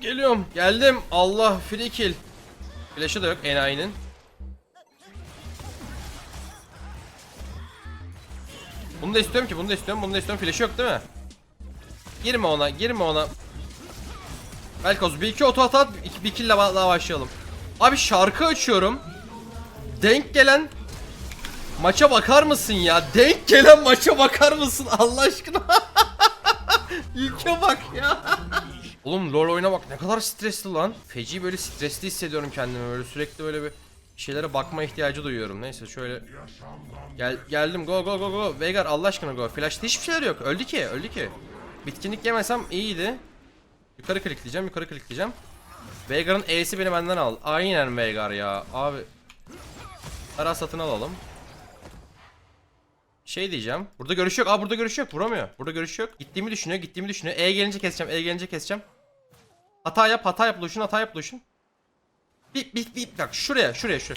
Geliyorum. Geldim. Allah free kill. Flash'ı da yok enayinin. Bunu da istiyorum ki, bunu da istiyorum, bunu da istiyorum. Flash'ı yok değil mi? Girme ona, girme ona. Velkoz bir iki oto at at, bir kill daha daha başlayalım. Abi şarkı açıyorum. Denk gelen maça bakar mısın ya? Denk gelen maça bakar mısın Allah aşkına? İlke bak ya. Oğlum LoL oyuna bak ne kadar stresli lan. Feci böyle stresli hissediyorum kendimi böyle sürekli böyle bir şeylere bakma ihtiyacı duyuyorum. Neyse şöyle Gel geldim go go go go. Veigar Allah aşkına go. Flash'ta hiçbir şeyler yok. Öldü ki, öldü ki. Bitkinlik yemesem iyiydi. Yukarı klikleyeceğim, yukarı klikleyeceğim. Veigar'ın E'si beni benden al. Aynen Veigar ya. Abi. Ara satın alalım. Şey diyeceğim. Burada görüş yok. Aa burada görüş yok. Vuramıyor. Burada görüş yok. Gittiğimi düşünüyor. Gittiğimi düşünüyor. E gelince keseceğim. E gelince keseceğim. Hata yap. Hata yap. Lucian hata yap Lucian. Bip bip bip. Bak şuraya. Şuraya. Şu.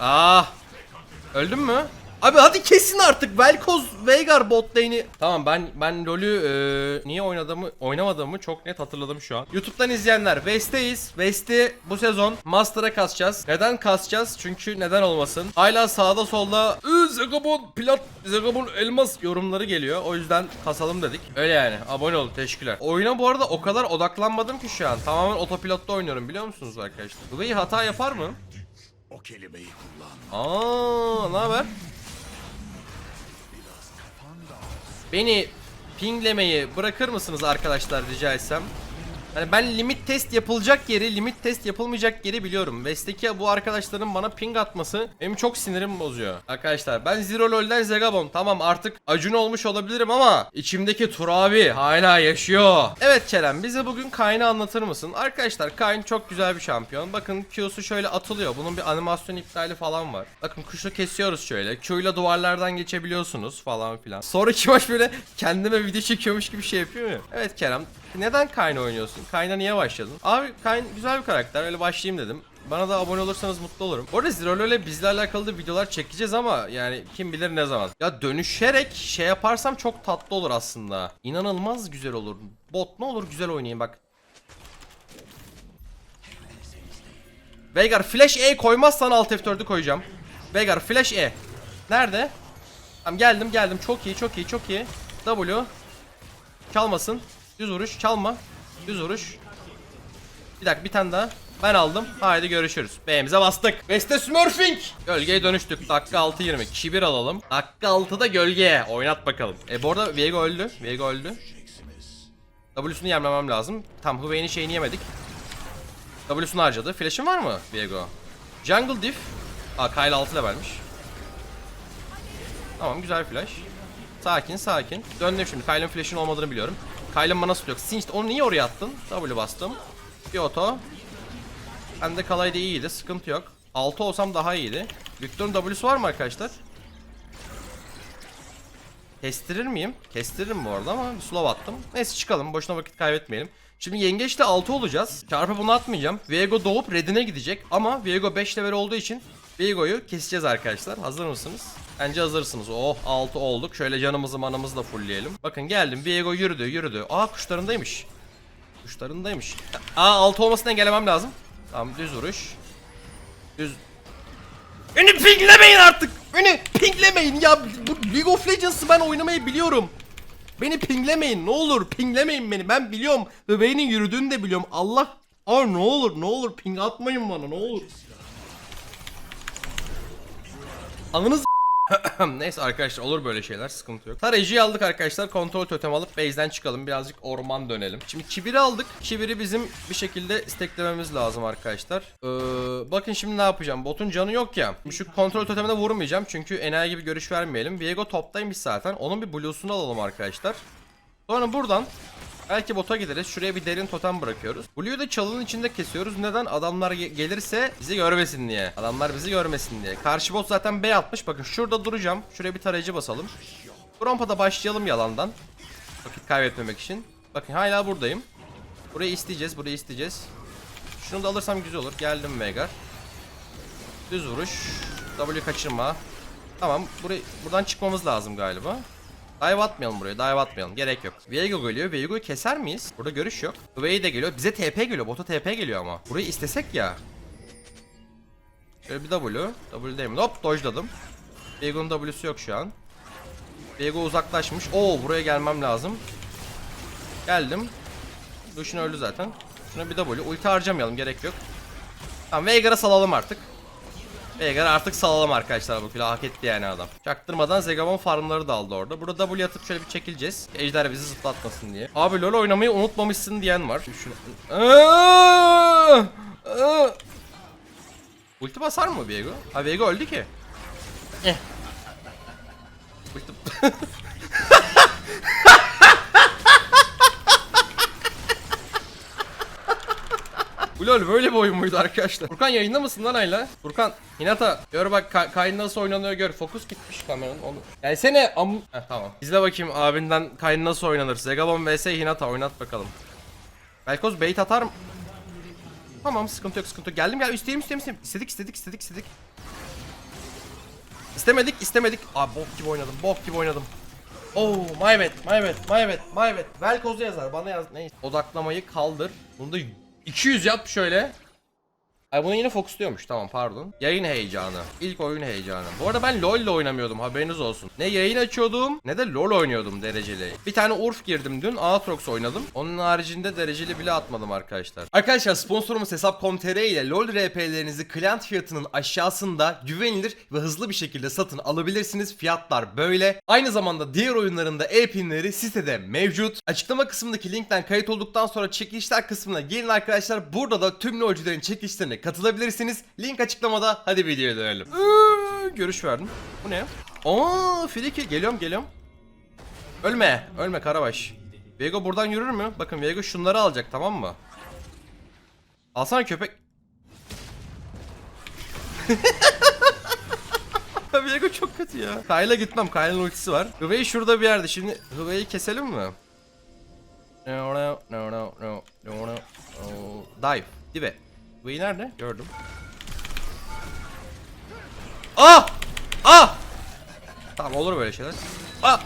Ah. Öldün mü? Abi hadi kesin artık Velkoz Veigar bot. Tamam ben ben LoL'ü e, niye oynadığımı oynamadığımı çok net hatırladım şu an. YouTube'dan izleyenler West'teyiz. West'i bu sezon Master'a kasacağız. Neden kasacağız? Çünkü neden olmasın? Hala sağda solda "Iı, Zegabon plat Zegabon elmas yorumları geliyor. O yüzden kasalım dedik. Öyle yani. Abone olun. Teşekkürler. Oyuna bu arada o kadar odaklanmadım ki şu an. Tamamen otopilotta oynuyorum biliyor musunuz arkadaşlar? Dwayne hata yapar mı? O kelimeyi kullan. Aa, ne haber? Beni pinglemeyi bırakır mısınız arkadaşlar rica etsem? Hani ben limit test yapılacak yeri, limit test yapılmayacak yeri biliyorum. West'teki bu arkadaşların bana ping atması benim çok sinirim bozuyor. Arkadaşlar ben Zero LoL'den Zegabon. Tamam artık acun olmuş olabilirim ama içimdeki Turabi hala yaşıyor. Evet Kerem bize bugün Kayn'ı anlatır mısın? Arkadaşlar Kayn çok güzel bir şampiyon. Bakın Q'su şöyle atılıyor. Bunun bir animasyon iptali falan var. Bakın kuşu kesiyoruz şöyle. Q ile duvarlardan geçebiliyorsunuz falan filan. Sonraki maç böyle kendime video çekiyormuş gibi şey yapıyor mu? Evet Kerem neden Kayn oynuyorsun? Kayn'a niye başladın? Abi Kayn güzel bir karakter. Öyle başlayayım dedim. Bana da abone olursanız mutlu olurum. Bu arada Zero ile bizle alakalı da videolar çekeceğiz ama yani kim bilir ne zaman. Ya dönüşerek şey yaparsam çok tatlı olur aslında. İnanılmaz güzel olur. Bot ne olur güzel oynayayım bak. Veigar flash E koymazsan alt F4'ü koyacağım. Veigar flash E. Nerede? Tamam geldim geldim. Çok iyi çok iyi çok iyi. W. Çalmasın. Düz vuruş çalma. Düz vuruş. Bir dakika bir tane daha. Ben aldım. Haydi görüşürüz. B'mize bastık. Veste Smurfing. Gölgeye dönüştük. Dakika 6.20. Kibir alalım. Dakika 6'da gölgeye. Oynat bakalım. E bu arada Viego öldü. Viego öldü. W'sunu yemlemem lazım. Tam Hüvey'nin şeyini yemedik. W'sunu harcadı. Flash'ın var mı Viego? Jungle Diff. Aa Kyle 6 levelmiş. Tamam güzel flash. Sakin sakin. Döndüm şimdi. Kyle'ın flash'ın olmadığını biliyorum. Kyle'ın bana yok. Sinch onu niye oraya attın? W bastım. Bir oto. Bende kalaydı iyiydi. Sıkıntı yok. 6 olsam daha iyiydi. Victor'un W'su var mı arkadaşlar? Kestirir miyim? Kestiririm bu arada ama bir slow attım. Neyse çıkalım. Boşuna vakit kaybetmeyelim. Şimdi yengeçle 6 olacağız. Çarpı bunu atmayacağım. Viego doğup redine gidecek. Ama Viego 5 level olduğu için Viego'yu keseceğiz arkadaşlar. Hazır mısınız? Bence hazırsınız. Oh 6 olduk. Şöyle canımızı manamızı da fullleyelim. Bakın geldim. Viego yürüdü yürüdü. Aa kuşlarındaymış. Kuşlarındaymış. Aa 6 olmasını engellemem lazım. Tamam düz vuruş. Düz. Beni pinglemeyin artık. Beni pinglemeyin ya. Bu League of Legends'ı ben oynamayı biliyorum. Beni pinglemeyin ne olur pinglemeyin beni ben biliyorum bebeğinin yürüdüğünü de biliyorum Allah Aa ne olur ne olur ping atmayın bana ne olur Anınız Neyse arkadaşlar olur böyle şeyler sıkıntı yok. Tarayıcıyı aldık arkadaşlar kontrol totem alıp base'den çıkalım birazcık orman dönelim. Şimdi kibiri aldık. Kibiri bizim bir şekilde steklememiz lazım arkadaşlar. Ee, bakın şimdi ne yapacağım. Botun canı yok ya. Şu kontrol totemine vurmayacağım çünkü enayi gibi görüş vermeyelim. Viego toptaymış zaten. Onun bir blues'unu alalım arkadaşlar. Sonra buradan Belki bota gideriz. Şuraya bir derin totem bırakıyoruz. Blue'yu da çalının içinde kesiyoruz. Neden? Adamlar ge- gelirse bizi görmesin diye. Adamlar bizi görmesin diye. Karşı bot zaten B atmış. Bakın şurada duracağım. Şuraya bir tarayıcı basalım. Bu rampada başlayalım yalandan. Vakit kaybetmemek için. Bakın hala buradayım. Burayı isteyeceğiz. Burayı isteyeceğiz. Şunu da alırsam güzel olur. Geldim Veigar. Düz vuruş. W kaçırma. Tamam. Burayı, buradan çıkmamız lazım galiba. Dive atmayalım buraya. Dive atmayalım. Gerek yok. Viego geliyor. Viego'yu keser miyiz? Burada görüş yok. Hüvey de geliyor. Bize TP geliyor. Bota TP geliyor ama. Burayı istesek ya. Şöyle bir W. W değil? Hop dojladım. Viego'nun W'su yok şu an. Viego uzaklaşmış. Oo buraya gelmem lazım. Geldim. Lucian öldü zaten. Şuna bir W. Ulti harcamayalım. Gerek yok. Tamam Veigar'a salalım artık. Veigar artık salalım arkadaşlar bu kilo hak etti yani adam. Çaktırmadan Zegabon farmları da aldı orada. Burada W atıp şöyle bir çekileceğiz. Ejder bizi zıplatmasın diye. Abi LoL oynamayı unutmamışsın diyen var. Şunu... Ulti basar mı Viego? Ha Viego öldü ki. Eh. Ulti... LoL böyle bir oyun muydu arkadaşlar? Furkan yayında mısın lan Ayla? Furkan, Hinata gör bak ka Kayn nasıl oynanıyor gör. Fokus gitmiş kameranın onu. Gelsene am... Heh, tamam. İzle bakayım abinden Kayn nasıl oynanır. Zegabon vs Hinata oynat bakalım. Belkoz bait atar mı? Tamam sıkıntı yok sıkıntı yok. Geldim gel isteyeyim isteyeyim isteyeyim. İstedik istedik istedik istedik. İstemedik istemedik. Aa bok gibi oynadım bok gibi oynadım. Oh my bad my bad my bad my bad. Velkoz'u yazar bana yaz neyse. Odaklamayı kaldır. Bunu da 200 yap şöyle. Ay bunu yine fokusluyormuş tamam pardon. Yayın heyecanı. İlk oyun heyecanı. Bu arada ben LoL ile oynamıyordum haberiniz olsun. Ne yayın açıyordum ne de LoL oynuyordum dereceli. Bir tane Urf girdim dün Aatrox oynadım. Onun haricinde dereceli bile atmadım arkadaşlar. Arkadaşlar sponsorumuz Hesap.com.tr ile LoL RP'lerinizi client fiyatının aşağısında güvenilir ve hızlı bir şekilde satın alabilirsiniz. Fiyatlar böyle. Aynı zamanda diğer oyunlarında e-pinleri sitede mevcut. Açıklama kısmındaki linkten kayıt olduktan sonra çekilişler kısmına gelin arkadaşlar. Burada da tüm LoL'cülerin çekilişlerine katılabilirsiniz. Link açıklamada. Hadi videoya dönelim. Iıı, görüş verdim. Bu ne? Aa, Friki geliyorum geliyorum. Ölme. Ölme Karabaş. Viego buradan yürür mü? Bakın Viego şunları alacak tamam mı? Alsana köpek. Viego çok kötü ya. Kayla gitmem. Kayla'nın ultisi var. Hüvey şurada bir yerde. Şimdi Hüvey'i keselim mi? No no no no no no no. Dive. Dive. Hüvey nerede? Gördüm. Ah! Ah! Tamam olur böyle şeyler. Ah!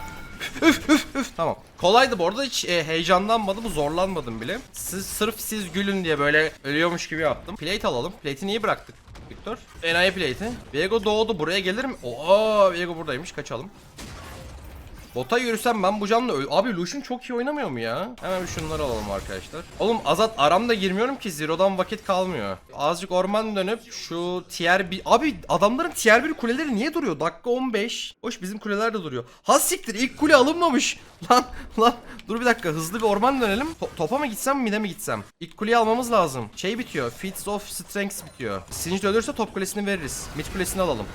Üf, üf, üf. Tamam. Kolaydı bu arada hiç e, heyecanlanmadım, zorlanmadım bile. Siz sırf siz gülün diye böyle ölüyormuş gibi yaptım. Plate alalım. Plate'i niye bıraktık Victor? Enayi plate'i. Viego doğdu buraya gelir mi? Oo, Viego buradaymış kaçalım. Bota yürüsem ben bu canla öl... Abi Lucian çok iyi oynamıyor mu ya? Hemen bir şunları alalım arkadaşlar. Oğlum Azat aramda girmiyorum ki Zero'dan vakit kalmıyor. Azıcık orman dönüp şu tier 1... Abi adamların tier 1 kuleleri niye duruyor? Dakika 15. Hoş bizim kuleler de duruyor. Ha siktir ilk kule alınmamış. Lan lan dur bir dakika hızlı bir orman dönelim. To- topa mı gitsem mid'e mi gitsem? İlk kuleyi almamız lazım. Şey bitiyor. Feats of Strength bitiyor. Singe ölürse top kulesini veririz. Mid kulesini alalım.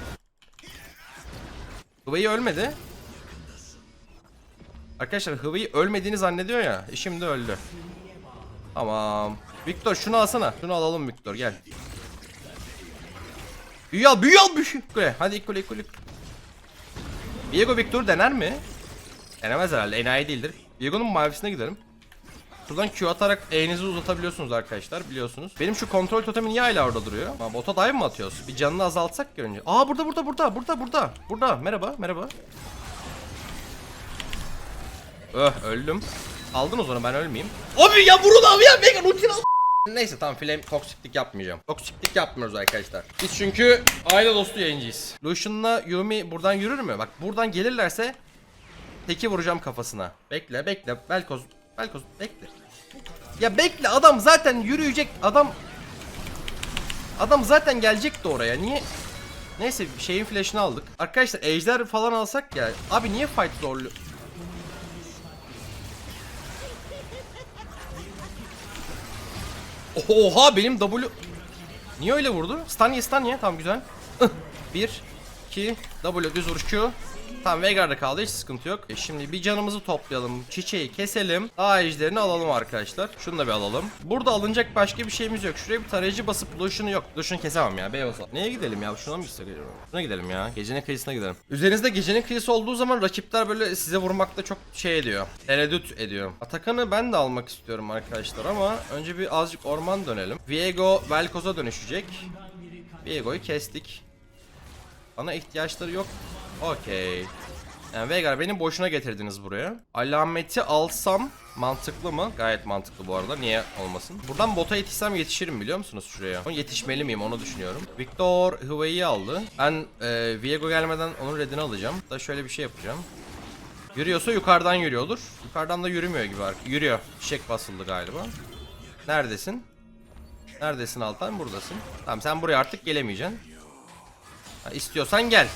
Hıvayı ölmedi. Arkadaşlar Hıvı'yı ölmediğini zannediyor ya. E şimdi öldü. Tamam. Victor şunu alsana. Şunu alalım Victor gel. Büyü al büyü al büyü. Kule. Hadi ilk kule ilk kule. Viego Victor dener mi? Denemez herhalde. Enayi değildir. Viego'nun mavisine gidelim. Şuradan Q atarak E'nizi uzatabiliyorsunuz arkadaşlar biliyorsunuz. Benim şu kontrol totemi niye hala orada duruyor? Ha, bota dive mi atıyoruz? Bir canını azaltsak önce. Aa burada burada burada burada burada. Burada. Merhaba merhaba. Öh öldüm. Aldınız onu ben ölmeyeyim. Abi ya vurun abi ya Megan ultini al. Neyse tamam flame toksiklik yapmayacağım. Toksiklik yapmıyoruz arkadaşlar. Biz çünkü aile dostu yayıncıyız. Lucian'la Yumi buradan yürür mü? Bak buradan gelirlerse teki vuracağım kafasına. Bekle bekle. Belkoz. Belkoz bekle. Ya bekle adam zaten yürüyecek. Adam Adam zaten gelecekti oraya. Niye Neyse şeyin flash'ını aldık. Arkadaşlar ejder falan alsak ya. Abi niye fight zorluyor? Oha benim W Niye öyle vurdu? Stun ye stun ye. Tamam güzel. 1 2 W düz vuruş Q. Tamam Veigar'da kaldı hiç sıkıntı yok. E Şimdi bir canımızı toplayalım Çiçeği keselim. Daha ejderini alalım arkadaşlar. Şunu da bir alalım. Burada alınacak başka bir şeyimiz yok. Şuraya bir tarayıcı basıp Lucian'ı yok. Lucian'ı kesemem ya Beyaz Neye gidelim ya? Şuna mı gitsek acaba? Şuna gidelim ya. Gecenin kıyısına gidelim. Üzerinizde gecenin kıyısı olduğu zaman rakipler böyle size vurmakta çok şey ediyor. Tereddüt ediyor. Atakan'ı ben de almak istiyorum arkadaşlar ama Önce bir azıcık orman dönelim. Viego Velkoz'a dönüşecek. Viego'yu kestik Bana ihtiyaçları yok Okey Yani Veigar beni boşuna getirdiniz buraya. Alameti alsam mantıklı mı? Gayet mantıklı bu arada. Niye olmasın? Buradan bota yetişsem yetişirim biliyor musunuz şuraya? Yetişmeli miyim onu düşünüyorum. Victor Huey'i aldı. Ben e, Viego gelmeden onun redini alacağım. Da şöyle bir şey yapacağım. Yürüyorsa yukarıdan yürüyordur. Yukarıdan da yürümüyor gibi. ar- Yürüyor. Çiçek basıldı galiba. Neredesin? Neredesin Altan? Buradasın. Tamam sen buraya artık gelemeyeceksin. Ha, istiyorsan gel.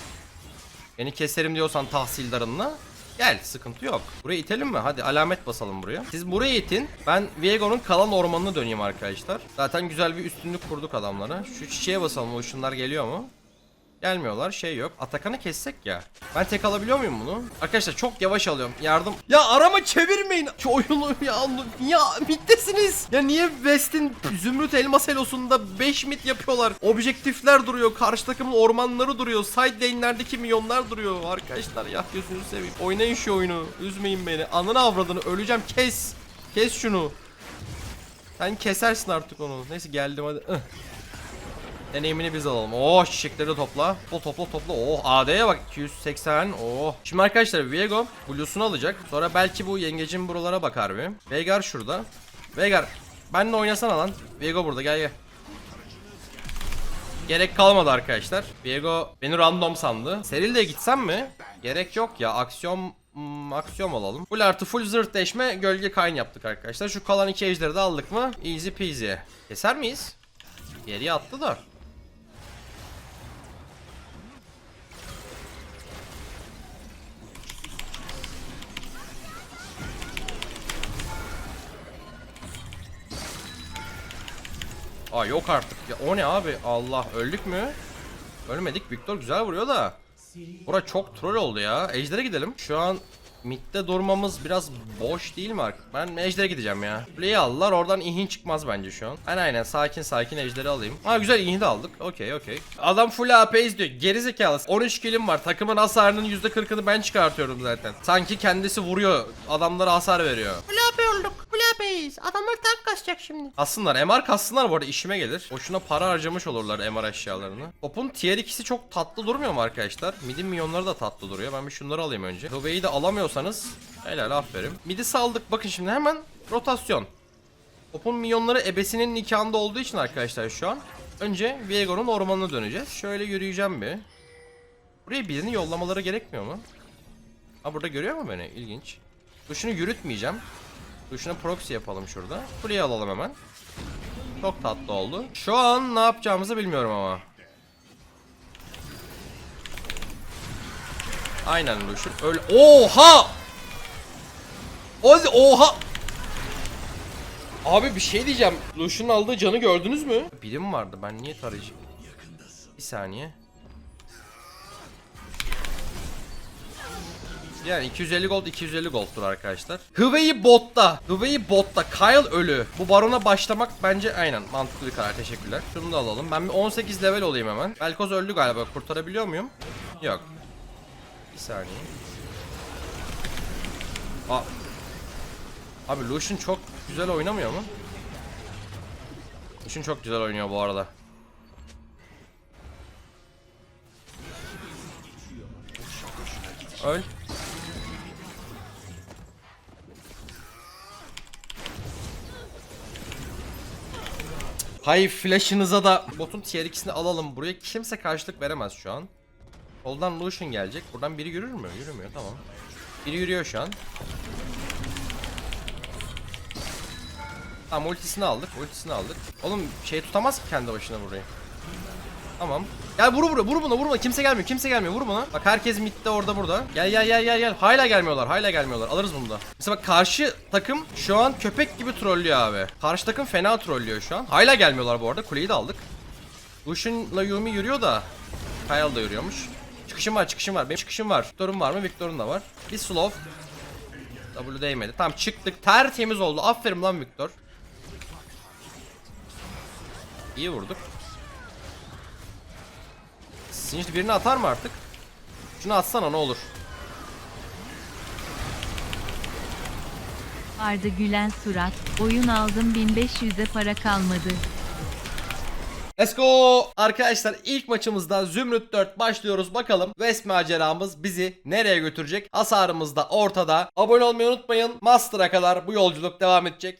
Beni keserim diyorsan tahsildarınla gel sıkıntı yok. Buraya itelim mi? Hadi alamet basalım buraya. Siz buraya itin. Ben Viego'nun kalan ormanına döneyim arkadaşlar. Zaten güzel bir üstünlük kurduk adamlara. Şu çiçeğe basalım. O ışınlar geliyor mu? Gelmiyorlar şey yok. Atakan'ı kessek ya. Ben tek alabiliyor muyum bunu? Arkadaşlar çok yavaş alıyorum. Yardım. Ya arama çevirmeyin. Şu oyunu ya. Ya mittesiniz. Ya niye West'in Zümrüt Elmas Elosu'nda 5 mit yapıyorlar? Objektifler duruyor. Karşı takımın ormanları duruyor. Side lane'lerdeki milyonlar duruyor. Arkadaşlar ya gözünüzü seveyim. Oynayın şu oyunu. Üzmeyin beni. Anını avradını öleceğim. Kes. Kes şunu. Sen kesersin artık onu. Neyse geldim hadi. Deneyimini biz alalım. Oh çiçekleri topla. Topla topla topla. Oh AD'ye bak 280. Oh. Şimdi arkadaşlar Viego Blue'sunu alacak. Sonra belki bu yengecin buralara bakar bir. Veigar şurada. Veigar benle oynasana lan. Viego burada gel gel. Gerek kalmadı arkadaşlar. Viego beni random sandı. Seril de gitsem mi? Gerek yok ya. Aksiyon hmm, aksiyon alalım. Full artı full zırh deşme gölge kayn yaptık arkadaşlar. Şu kalan iki ejderi de aldık mı? Easy peasy. Keser miyiz? Geriye attı da. Aa yok artık. Ya o ne abi? Allah öldük mü? Ölmedik. Victor güzel vuruyor da. Bura çok troll oldu ya. Ejder'e gidelim. Şu an midde durmamız biraz boş değil mi artık? Ben Ejder'e gideceğim ya. Kuleyi aldılar. Oradan ihin çıkmaz bence şu an. Ben aynen sakin sakin Ejder'i alayım. Aa güzel. İhini de aldık. Okey okey. Adam full AP izliyor. Gerizekalı. 13 kilim var. Takımın hasarının %40'ını ben çıkartıyorum zaten. Sanki kendisi vuruyor. Adamlara hasar veriyor. Kulağı Kulağı Adamlar tank kasacak şimdi. Aslınlar MR kassınlar bu arada işime gelir. Boşuna para harcamış olurlar MR eşyalarını. Topun tier 2'si çok tatlı durmuyor mu arkadaşlar? Mid'in milyonları da tatlı duruyor. Ben bir şunları alayım önce. Hıveyi de alamıyorsanız helal aferin. Mid'i saldık bakın şimdi hemen rotasyon. Topun milyonları ebesinin nikahında olduğu için arkadaşlar şu an. Önce Viego'nun ormanına döneceğiz. Şöyle yürüyeceğim bir. Buraya birini yollamaları gerekmiyor mu? Ha burada görüyor mu beni? İlginç. Duşunu yürütmeyeceğim. Duşuna proxy yapalım şurada. Kuleyi alalım hemen. Çok tatlı oldu. Şu an ne yapacağımızı bilmiyorum ama. Aynen Lucian. Öyle. Oha! Ozi oha! Abi bir şey diyeceğim. Lucian'ın aldığı canı gördünüz mü? Birim vardı. Ben niye tarayacağım? Bir saniye. Yani 250 gold 250 gold'tur arkadaşlar. Hıveyi botta. Hıveyi botta. Kyle ölü. Bu barona başlamak bence aynen mantıklı bir karar. Teşekkürler. Şunu da alalım. Ben bir 18 level olayım hemen. Belkoz öldü galiba. Kurtarabiliyor muyum? Yok. Bir saniye. Aa. Abi Lucian çok güzel oynamıyor mu? Lucian çok güzel oynuyor bu arada. Öl. Hay flash'ınıza da botun tier 2'sini alalım. Buraya kimse karşılık veremez şu an. Soldan Lucian gelecek. Buradan biri yürür mü? Yürümüyor tamam. Biri yürüyor şu an. Tamam ultisini aldık. Ultisini aldık. Oğlum şey tutamaz ki kendi başına burayı. Tamam. Gel vur vur vur buna vur buna. Kimse gelmiyor. Kimse gelmiyor. Vur buna. Bak herkes midde orada burada. Gel gel gel gel gel. Hala gelmiyorlar. Hala gelmiyorlar. Alırız bunu da. Mesela bak karşı takım şu an köpek gibi trollüyor abi. Karşı takım fena trollüyor şu an. Hala gelmiyorlar bu arada. Kuleyi de aldık. Lucian'la Yumi yürüyor da Kyle da yürüyormuş. Çıkışım var, çıkışım var. Benim çıkışım var. Victor'un var mı? Victor'un da var. Bir slow. W değmedi. Tamam çıktık. Tertemiz oldu. Aferin lan Victor. İyi vurduk. Sinir birini atar mı artık? Şunu atsana ne olur. Arda gülen surat, oyun aldım 1500'e para kalmadı. Let's go. Arkadaşlar ilk maçımızda Zümrüt 4 başlıyoruz. Bakalım West maceramız bizi nereye götürecek? Hasarımız da ortada. Abone olmayı unutmayın. Master'a kadar bu yolculuk devam edecek.